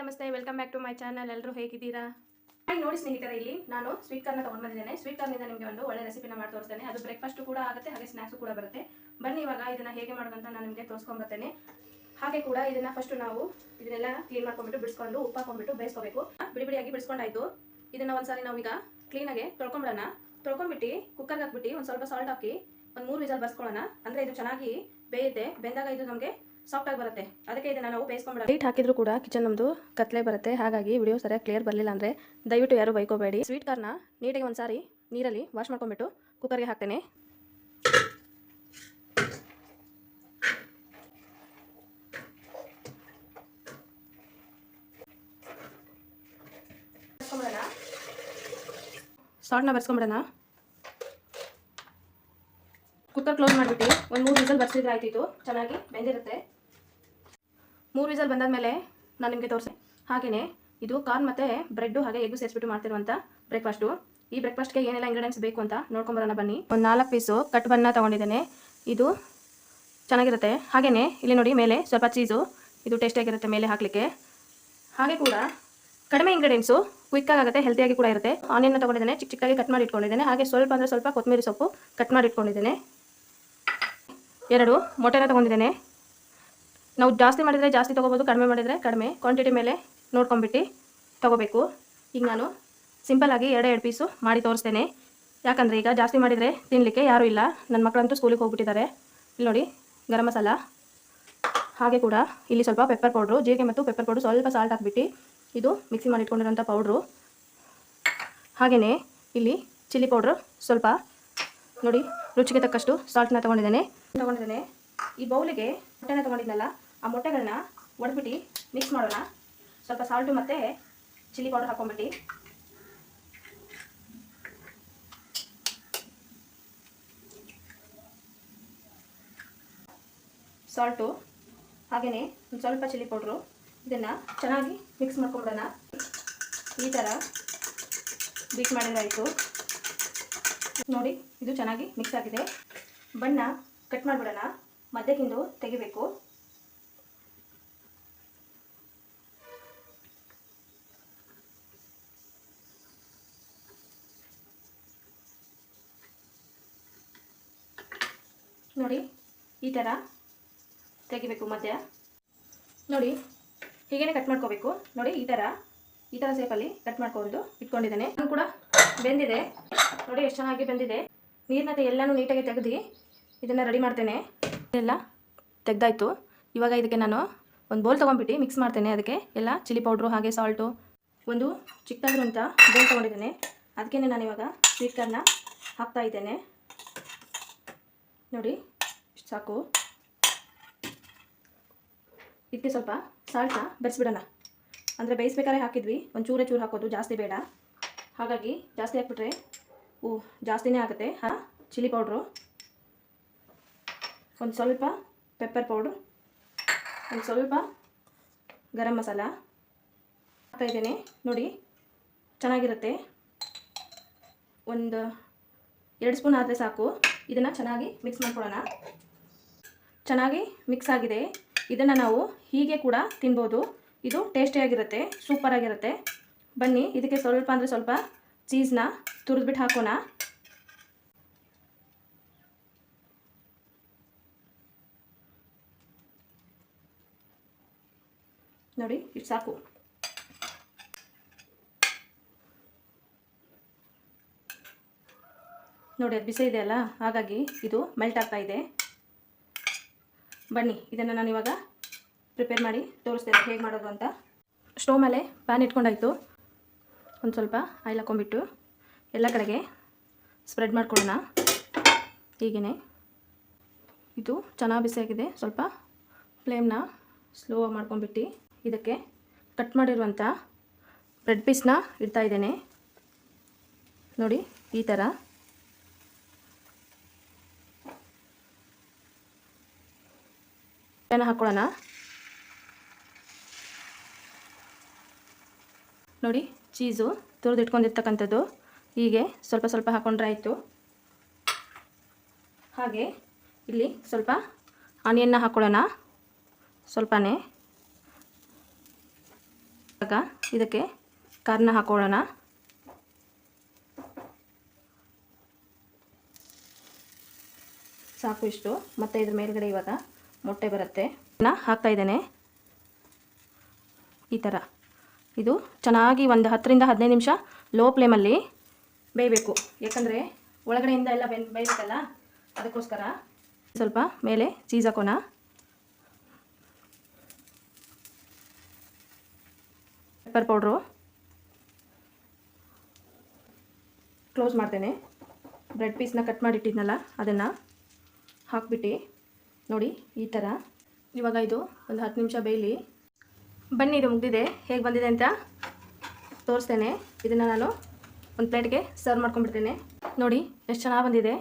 ನಮಸ್ತೆ welcome back to my channel ಎಲ್ಲರೂ ಹೇಗಿದ್ದೀರಾ? ನೋಡಿ ಸ್ನೇಹಿತರೆ, ಇಲ್ಲಿ ನಾನು ಸ್ವೀಟ್ ಕಾರ್ನ ತಗೊಂಡು ಬಂದಿದ್ದೇನೆ ಸ್ವೀಟ್ ಕಾರ್ನಿಂದ ನಿಮಗೆ ಒಂದು ಒಳ್ಳೆ ರೆಸಿಪಿನ ಮಾಡಿ ತೋರಿಸ್ತೇನೆ. ಅದು ಬ್ರೇಕ್ಫಾಸ್ಟ್ ಕೂಡ ಆಗುತ್ತೆ, ಹಾಗೆ ಸ್ನಾಕ್ಸ್ ಕೂಡ ಬರುತ್ತೆ. ಬನ್ನಿ ಇವಾಗ ಇದನ್ನ ಹೇಗೆ ಮಾಡೋದಂತ ನಾನು ನಿಮಗೆ ತೋರಿಸ್ಕೊಂಬರ್ತೇನೆ ಹಾಗೆ ಕೂಡ ಇದನ್ನ ಫಸ್ಟ್ ನಾವು ಇದನ್ನೆಲ್ಲ ಕ್ಲೀನ್ ಮಾಡ್ಕೊಂಡ್ಬಿಟ್ಟು ಬಿಡಿಸ್ಕೊಂಡು ಉಪ್ಪು ಹಾಕೊಂಡ್ಬಿಟ್ಟು ಬೇಯಿಸ್ಕೋಬೇಕು. ಬಿಡಿ ಬಿಡಿಯಾಗಿ ಬಿಡಿಸ್ಕೊಂಡಾಯ್ತು. ಇದನ್ನ ಒಂದ್ಸಾರಿ ನಾವೀಗ ಕ್ಲೀನಾಗಿ ತೊಳ್ಕೊಂಬಿಡೋಣ. ತೊಳ್ಕೊಂಡ್ಬಿಟ್ಟು ಕುಕ್ಕರ್ಗೆ ಹಾಕ್ಬಿಟ್ಟು ಒಂದು ಸ್ವಲ್ಪ ಸಾಲ್ಟ್ ಹಾಕಿ ಒಂದು ಮೂರು ವಿಸಲ್ ಬರ್ಸ್ಕೊಳ್ಳೋಣ. ಅಂದರೆ ಇದು ಚೆನ್ನಾಗಿ ಬೇಯುತ್ತೆ. ಬೆಂದಾಗ ಇದು ನಮಗೆ ಸಾಫ್ಟ್ ಆಗಿ ಬರುತ್ತೆ. ಅದಕ್ಕೆ ಇದನ್ನ ನಾವು ಬೇಯಿಸ್ಕೊಂಡ್ಬಿಡೋಣ ಲೈಟ್ ಹಾಕಿದ್ರು ಕೂಡ ಕಿಚನ್ ನಮ್ಮದು ಕತ್ಲೆ ಬರುತ್ತೆ. ಹಾಗಾಗಿ ವಿಡಿಯೋ ಸರಿಯಾಗಿ ಕ್ಲಿಯರ್ ಬರಲಿಲ್ಲ ಅಂದರೆ ದಯವಿಟ್ಟು ಯಾರು ಬೈಕೋಬೇಡಿ. ಸ್ವೀಟ್ ಕಾರ್ನ ನೀಟಾಗಿ ಒಂದು ಸಾರಿ ನೀರಲ್ಲಿ ವಾಶ್ ಮಾಡ್ಕೊಂಡ್ಬಿಟ್ಟು ಕುಕ್ಕರ್ಗೆ ಹಾಕ್ತೇನೆ. ಸಾಲ್ಟ್ನ ಬರ್ಸ್ಕೊಂಬಿಡೋಣ ಕುಕ್ಕರ್ ಕ್ಲೋಸ್ ಮಾಡಿಬಿಟ್ಟು ಒಂದು ಮೂರು ವಿಸಲ್ ಬರ್ಸಿದ್ರೆ ಆಯ್ತಿತ್ತು ಚೆನ್ನಾಗಿ ಬೆಂದಿರುತ್ತೆ. ಮೂರು ವಿಸಲ್ ಬಂದಾದ್ಮೇಲೆ ನಾನು ನಿಮಗೆ ತೋರಿಸಿ. ಹಾಗೆಯೇ ಇದು ಕಾರ್ನ್ ಮತ್ತು ಬ್ರೆಡ್ಡು ಹಾಗೆ ಎಗ್ಗು ಸೇರಿಸ್ಬಿಟ್ಟು ಮಾಡ್ತಿರುವಂಥ ಬ್ರೇಕ್ಫಾಸ್ಟು. ಈ ಬ್ರೇಕ್ಫಾಸ್ಟ್ಗೆ ಏನೆಲ್ಲ ಇಂಗ್ರೀಡಿಯೆಂಟ್ಸ್ ಬೇಕು ಅಂತ ನೋಡ್ಕೊಂಬರೋಣ ಬನ್ನಿ. ಒಂದು ನಾಲ್ಕು ಪೀಸು ಕಟ್ ಬನ್ನ ತೊಗೊಂಡಿದ್ದೇನೆ. ಇದು ಚೆನ್ನಾಗಿರುತ್ತೆ. ಹಾಗೆಯೇ ಇಲ್ಲಿ ನೋಡಿ ಮೇಲೆ ಸ್ವಲ್ಪ ಚೀಸು ಇದು ಟೇಸ್ಟಿಯಾಗಿರುತ್ತೆ ಮೇಲೆ ಹಾಕಲಿಕ್ಕೆ. ಹಾಗೆ ಕೂಡ ಕಡಿಮೆ ಇಂಗ್ರೀಡಿಯೆಂಟ್ಸು ಕ್ವಿಕ್ಕಾಗಿ ಆಗುತ್ತೆ ಹೆಲ್ತಿಯಾಗಿ ಕೂಡ ಇರುತ್ತೆ. ಆನಿಯನ್ನ ತೊಗೊಂಡಿದ್ದೇನೆ ಚಿಕ್ಕ ಚಿಕ್ಕಾಗಿ ಕಟ್ ಮಾಡಿ ಇಟ್ಕೊಂಡಿದ್ದೇನೆ ಹಾಗೆ ಸ್ವಲ್ಪ ಅಂದರೆ ಸ್ವಲ್ಪ ಕೊತ್ತಂಬರಿ ಸೊಪ್ಪು ಕಟ್ ಮಾಡಿ ಎರಡು, ಮೊಟ್ಟೆನ ತೊಗೊಂಡಿದ್ದೇನೆ. ನಾವು ಜಾಸ್ತಿ ಮಾಡಿದರೆ ಜಾಸ್ತಿ ತೊಗೋಬೋದು, ಕಡಿಮೆ ಮಾಡಿದರೆ ಕಡಿಮೆ. ಕ್ವಾಂಟಿಟಿ ಮೇಲೆ ನೋಡ್ಕೊಂಬಿಟ್ಟು ತೊಗೋಬೇಕು. ಈಗ ನಾನು ಸಿಂಪಲ್ಲಾಗಿ ಎರಡು ಎರಡು ಪೀಸು ಮಾಡಿ ತೋರಿಸ್ತೇನೆ. ಯಾಕಂದರೆ ಈಗ ಜಾಸ್ತಿ ಮಾಡಿದರೆ ತಿನ್ನಲಿಕ್ಕೆ ಯಾರೂ ಇಲ್ಲ. ನನ್ನ ಮಕ್ಕಳಂತೂ ಸ್ಕೂಲಿಗೆ ಹೋಗ್ಬಿಟ್ಟಿದ್ದಾರೆ. ಇಲ್ಲಿ ನೋಡಿ, ಗರಂ ಮಸಾಲ. ಹಾಗೆ ಕೂಡ ಇಲ್ಲಿ ಸ್ವಲ್ಪ ಪೆಪ್ಪರ್ ಪೌಡ್ರು ಜೀರಿಗೆ ಮತ್ತು ಪೆಪ್ಪರ್ ಪೌಡ್ರು ಸ್ವಲ್ಪ ಸಾಲ್ಟ್ ಹಾಕ್ಬಿಟ್ಟು ಇದು ಮಿಕ್ಸಿ ಮಾಡಿ ಇಟ್ಕೊಂಡಿರೋಂಥ ಪೌಡ್ರು ಹಾಗೆಯೇ ಇಲ್ಲಿ ಚಿಲ್ಲಿ ಪೌಡ್ರು ಸ್ವಲ್ಪ ನೋಡಿ ರುಚಿಗೆ ತಕ್ಕಷ್ಟು ಸಾಲ್ಟ್ನ ತೊಗೊಂಡಿದ್ದೇನೆ. ತೊಗೊಂಡಿದ್ದೇನೆ. ಈ ಬೌಲಿಗೆ ಮೊಟ್ಟೆನ ತೊಗೊಂಡಿದ್ನಲ್ಲ, ಆ ಮೊಟ್ಟೆಗಳನ್ನ ಒಡ್ಬಿಟ್ಟು ಮಿಕ್ಸ್ ಮಾಡೋಣ. ಸ್ವಲ್ಪ ಸಾಲ್ಟು ಮತ್ತು ಚಿಲ್ಲಿ ಪೌಡರ್ ಹಾಕೊಂಡ್ಬಿಟ್ಟು. ಸಾಲ್ಟು ಹಾಗೆಯೇ ಒಂದು ಸ್ವಲ್ಪ ಚಿಲ್ಲಿ ಪೌಡ್ರು ಇದನ್ನು ಚೆನ್ನಾಗಿ ಮಿಕ್ಸ್ ಮಾಡ್ಕೊಂಬಿಡೋಣ ಈ ಥರ ಬೀಟ್ ಮಾಡಿದ್ರಾಯಿತು ನೋಡಿ, ಇದು ಚೆನ್ನಾಗಿ ಮಿಕ್ಸ್ ಆಗಿದೆ. ಬಣ್ಣ ಕಟ್ ಮಾಡಿಬಿಡೋಣ. ಮಧ್ಯಕ್ಕಿಂದು ತೆಗಿಬೇಕು. ನೋಡಿ, ಈ ಥರ ತೆಗಿಬೇಕು ಮಧ್ಯ. ನೋಡಿ, ಹೀಗೇನೆ ಕಟ್ ಮಾಡ್ಕೋಬೇಕು. ನೋಡಿ, ಈ ಥರ ಈ ಥರ ಸೇಪಲ್ಲಿ ಕಟ್ ಮಾಡ್ಕೊಂಡು ಇಟ್ಕೊಂಡಿದ್ದೇನೆ. ನಾನು ಕೂಡ ಬೆಂದಿದೆ. ನೋಡಿ ಎಷ್ಟು ಚೆನ್ನಾಗಿ ಬೆಂದಿದೆ. ನೀರನ್ನ ಎಲ್ಲನೂ ನೀಟಾಗಿ ತೆಗೆದು ಇದನ್ನು ರೆಡಿ ಮಾಡ್ತೇನೆ. ಎಲ್ಲ ತೆಗ್ದಾಯ್ತು. ಇವಾಗ ಇದಕ್ಕೆ ನಾನು ಒಂದು ಬೋಲ್ ತೊಗೊಂಡ್ಬಿಟ್ಟು ಮಿಕ್ಸ್ ಮಾಡ್ತೇನೆ ಅದಕ್ಕೆ. ಎಲ್ಲ ಚಿಲ್ಲಿ ಪೌಡ್ರು ಹಾಗೆ ಸಾಲ್ಟು ಒಂದು ಚಿಕ್ಕದಾಗಿರುವಂಥ ಬೋಲ್ ತೊಗೊಂಡಿದ್ದೇನೆ. ಅದಕ್ಕೇ ನಾನು ಇವಾಗ ಸ್ವೀಟ್ ಕಾರ್ನ ಹಾಕ್ತಾ ಇದ್ದೇನೆ. ನೋಡಿ ಸಾಕು. ಇದಕ್ಕೆ ಸ್ವಲ್ಪ ಸಾಲ್ಟ್ನ ಬೆರೆಸ್ಬಿಡೋಣ. ಅಂದರೆ ಬೇಯಿಸ್ಬೇಕಾದ್ರೆ ಹಾಕಿದ್ವಿ. ಒಂದು ಚೂರೇ ಚೂರು ಹಾಕೋದು ಜಾಸ್ತಿ ಬೇಡ. ಹಾಗಾಗಿ ಜಾಸ್ತಿ ಹಾಕ್ಬಿಟ್ರೆ ಓ ಜಾಸ್ತಿನೇ ಆಗುತ್ತೆ. ಹಾಂ, ಚಿಲ್ಲಿ ಪೌಡ್ರು. ಒಂದು ಸ್ವಲ್ಪ ಪೆಪ್ಪರ್ ಪೌಡ್ರು. ಒಂದು ಸ್ವಲ್ಪ ಗರಂ ಮಸಾಲ. ಹಾಕ್ತಾಯಿದ್ದೇನೆ ನೋಡಿ, ಚೆನ್ನಾಗಿರುತ್ತೆ. ಒಂದು ಎರಡು ಸ್ಪೂನ್ ಆದರೆ ಸಾಕು. ಇದನ್ನು ಚೆನ್ನಾಗಿ ಮಿಕ್ಸ್ ಮಾಡ್ಕೊಳ್ಳೋಣ. ಚೆನ್ನಾಗಿ ಮಿಕ್ಸ್ ಆಗಿದೆ. ಇದನ್ನು ನಾವು ಹೀಗೆ ಕೂಡ ತಿನ್ಬೋದು. ಇದು ಟೇಸ್ಟಿಯಾಗಿರುತ್ತೆ ಸೂಪರಾಗಿರುತ್ತೆ ಬನ್ನಿ, ಇದಕ್ಕೆ ಸ್ವಲ್ಪ ಅಂದರೆ ಸ್ವಲ್ಪ ಚೀಸ್ನ ತುರಿದ್ಬಿಟ್ಟು ಹಾಕೋಣ. ನೋಡಿ ಇಷ್ಟು ಸಾಕು. ನೋಡಿ, ಅದು ಬಿಸಿ ಇದೆ ಅಲ್ಲ, ಹಾಗಾಗಿ ಇದು ಮೆಲ್ಟ್ ಆಗ್ತಾ ಇದೆ. ಬನ್ನಿ, ಇದನ್ನು ನಾನು ಇವಾಗ ಪ್ರಿಪೇರ್ ಮಾಡಿ ತೋರಿಸ್ತೇನೆ, ಹೇಗೆ ಮಾಡೋದು ಅಂತ. ಸ್ಟೋವ್ ಮೇಲೆ ಪ್ಯಾನ್ ಇಟ್ಕೊಂಡಾಯ್ತು. ಒಂದು ಸ್ವಲ್ಪ ಆಯಿಲ್ ಹಾಕೊಂಡ್ಬಿಟ್ಟು ಎಲ್ಲ ಕಡೆಗೆ ಸ್ಪ್ರೆಡ್ ಮಾಡ್ಕೊಳ್ಳೋಣ. ಹೀಗೇ ಇದು ಚೆನ್ನಾಗಿ ಬಿಸಿಯಾಗಿದೆ. ಸ್ವಲ್ಪ ಫ್ಲೇಮ್ನ ಸ್ಲೋ ಮಾಡ್ಕೊಂಡ್ಬಿಟ್ಟು ಇದಕ್ಕೆ ಕಟ್ ಮಾಡಿರುವಂಥ ಬ್ರೆಡ್ ಪೀಸ್ನ ಇಡ್ತಾ ಇದ್ದೇನೆ. ನೋಡಿ, ಈ ಥರ. ಹಾಕ್ಕೊಳ್ಳೋಣ. ನೋಡಿ, ಚೀಸು ತುರಿದು ಇಟ್ಕೊಂಡಿರ್ತಕ್ಕಂಥದ್ದು ಹೀಗೆ ಸ್ವಲ್ಪ ಸ್ವಲ್ಪ ಹಾಕೊಂಡ್ರೆ ಆಯಿತು. ಹಾಗೆ ಇಲ್ಲಿ ಸ್ವಲ್ಪ ಆನಿಯನ್ನ ಹಾಕೊಳ್ಳೋಣ. ಸ್ವಲ್ಪನೇ. ಆಗ ಇದಕ್ಕೆ ಕಾರ್ನ ಹಾಕೊಳ್ಳೋಣ. ಸಾಕು ಇಷ್ಟು. ಮತ್ತು ಇದ್ರ ಮೇಲ್ಗಡೆ ಇವಾಗ ಮೊಟ್ಟೆ ಬರುತ್ತೆ. ನಾ ಹಾಕ್ತಾ ಇದ್ದೇನೆ. ಈ ಥರ ಇದು ಚೆನ್ನಾಗಿ ಒಂದು ಹತ್ತರಿಂದ ಹದಿನೈದು ನಿಮಿಷ ಲೋ ಫ್ಲೇಮಲ್ಲಿ ಬೇಯಬೇಕು. ಯಾಕಂದರೆ ಒಳಗಡೆಯಿಂದ ಎಲ್ಲ ಬೆನ್ ಬೇಯಬೇಕಲ್ಲ ಅದಕ್ಕೋಸ್ಕರ ಸ್ವಲ್ಪ ಮೇಲೆ ಚೀಸ್ ಹಾಕೋಣ. ಪೆಪ್ಪರ್ ಪೌಡ್ರು ಕ್ಲೋಸ್ ಮಾಡ್ತೇನೆ. ಬ್ರೆಡ್ ಪೀಸ್ನ ಕಟ್ ಮಾಡಿಟ್ಟಿದ್ನಲ್ಲ, ಅದನ್ನು ಹಾಕ್ಬಿಟ್ಟು ನೋಡಿ ಈ ಥರ ಇವಾಗ ಇದು ಒಂದು ಹತ್ತು ನಿಮಿಷ ಬೇಯಲಿ. ಬನ್ನಿ, ಇದು ಮುಗ್ದಿದೆ. ಹೇಗೆ ಬಂದಿದೆ ಅಂತ ತೋರಿಸ್ತೇನೆ. ಇದನ್ನು ನಾನು ಒಂದು ಪ್ಲೇಟ್ಗೆ ಸರ್ವ್ ಮಾಡ್ಕೊಂಡ್ಬಿಡ್ತೇನೆ. ನೋಡಿ, ಎಷ್ಟು ಚೆನ್ನಾಗಿ ಬಂದಿದೆ.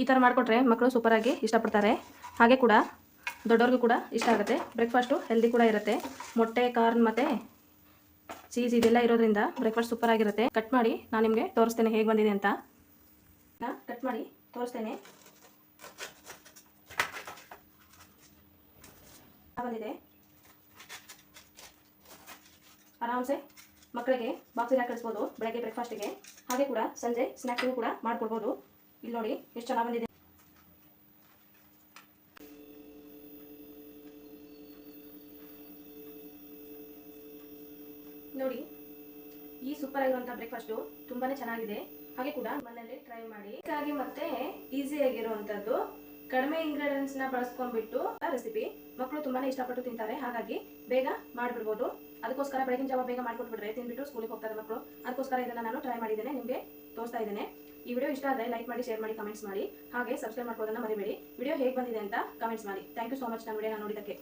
ಈ ಥರ ಮಾಡಿಕೊಟ್ರೆ ಮಕ್ಕಳು ಸೂಪರಾಗಿ ಇಷ್ಟಪಡ್ತಾರೆ. ಹಾಗೆ ಕೂಡ ದೊಡ್ಡವ್ರಿಗೂ ಕೂಡ ಇಷ್ಟ ಆಗುತ್ತೆ. ಬ್ರೇಕ್ಫಾಸ್ಟು ಹೆಲ್ದಿ ಕೂಡ ಇರುತ್ತೆ. ಮೊಟ್ಟೆ, ಕಾರ್ನ್ ಮತ್ತು ಚೀಸ್ ಇದೆಲ್ಲ ಇರೋದ್ರಿಂದ ಬ್ರೇಕ್ಫಾಸ್ಟ್ ಸೂಪರ್ ಆಗಿರುತ್ತೆ. ಕಟ್ ಮಾಡಿ ನಾನು ನಿಮಗೆ ತೋರಿಸ್ತೇನೆ ಹೇಗೆ ಬಂದಿದೆ ಅಂತ. ಕಟ್ ಮಾಡಿ ತೋರಿಸ್ತೇನೆ. ಬಂದಿದೆ. ಆರಾಮ್ಸೆ? ಮಕ್ಕಳಿಗೆ ಬಾಕ್ಸಿಗೆ ಕಳಿಸ್ಬೋದು, ಬೆಳಗ್ಗೆ ಬ್ರೇಕ್ಫಾಸ್ಟಿಗೆ ಹಾಗೆ ಕೂಡ ಸಂಜೆ ಸ್ನ್ಯಾಕ್ಸಿಗೂ ಕೂಡ ಮಾಡ್ಕೊಡ್ಬೋದು. ಇಲ್ಲಿ ನೋಡಿ ಎಷ್ಟು ಚೆನ್ನಾಗಿ ಬಂದಿದೆ. ನೋಡಿ, ಈ ಸೂಪರ್ ಆಗಿರುವಂಥ ಬ್ರೇಕ್ಫಾಸ್ಟು ತುಂಬಾನೇ ಚೆನ್ನಾಗಿದೆ. ಹಾಗೆ ಕೂಡ ಮನೆಯಲ್ಲಿ ಟ್ರೈ ಮಾಡಿ. ಹಾಗೆ ಮತ್ತೆ ಈಸಿ ಆಗಿರುವಂಥದ್ದು ಕಡಿಮೆ ಇಂಗ್ರೀಡಿಯೆಂಟ್ಸ್ನ ಬಳಸ್ಕೊಂಡ್ಬಿಟ್ಟು ರೆಸಿಪಿ ಮಕ್ಕಳು ತುಂಬಾನೇ ಇಷ್ಟಪಟ್ಟು ತಿಂತಾರೆ. ಹಾಗಾಗಿ ಬೇಗ ಮಾಡಿಬಿಡ್ಬೋದು. ಅದಕ್ಕೋಸ್ಕರ ಬೆಳಗಿನ ಜಾವ ಬೇಗ ಮಾಡ್ಕೊಟ್ಬಿಟ್ರೆ ತಿನ್ಬಿಟ್ಟು ಸ್ಕೂಲಿಗೆ ಹೋಗ್ತಾರೆ ಮಕ್ಕಳು ಅದಕ್ಕೋಸ್ಕರ ಇದನ್ನ ನಾನು ಟ್ರೈ ಮಾಡಿದ್ದೇನೆ, ನಿಮಗೆ ತೋರಿಸ್ತಾ ಇದ್ದೇನೆ. ಈ ವಿಡಿಯೋ ಇಷ್ಟ ಆದರೆ ಲೈಕ್ ಮಾಡಿ ಶೇರ್ ಮಾಡಿ ಕಮೆಂಟ್ಸ್ ಮಾಡಿ. ಹಾಗೆ ಸಬ್ಸ್ಕ್ರೈಬ್ ಮಾಡ್ಕೋದನ್ನ ಮರಿಬೇಡಿ. ವಿಡಿಯೋ ಹೇಗೆ ಬಂದಿದೆ ಅಂತ ಕಮೆಂಟ್ಸ್ ಮಾಡಿ. ಥ್ಯಾಂಕ್ ಯು ಸೊ ಮಚ್ ನಾನು ವಿಡಿಯೋ ನೋಡಿದ್ದಕ್ಕೆ.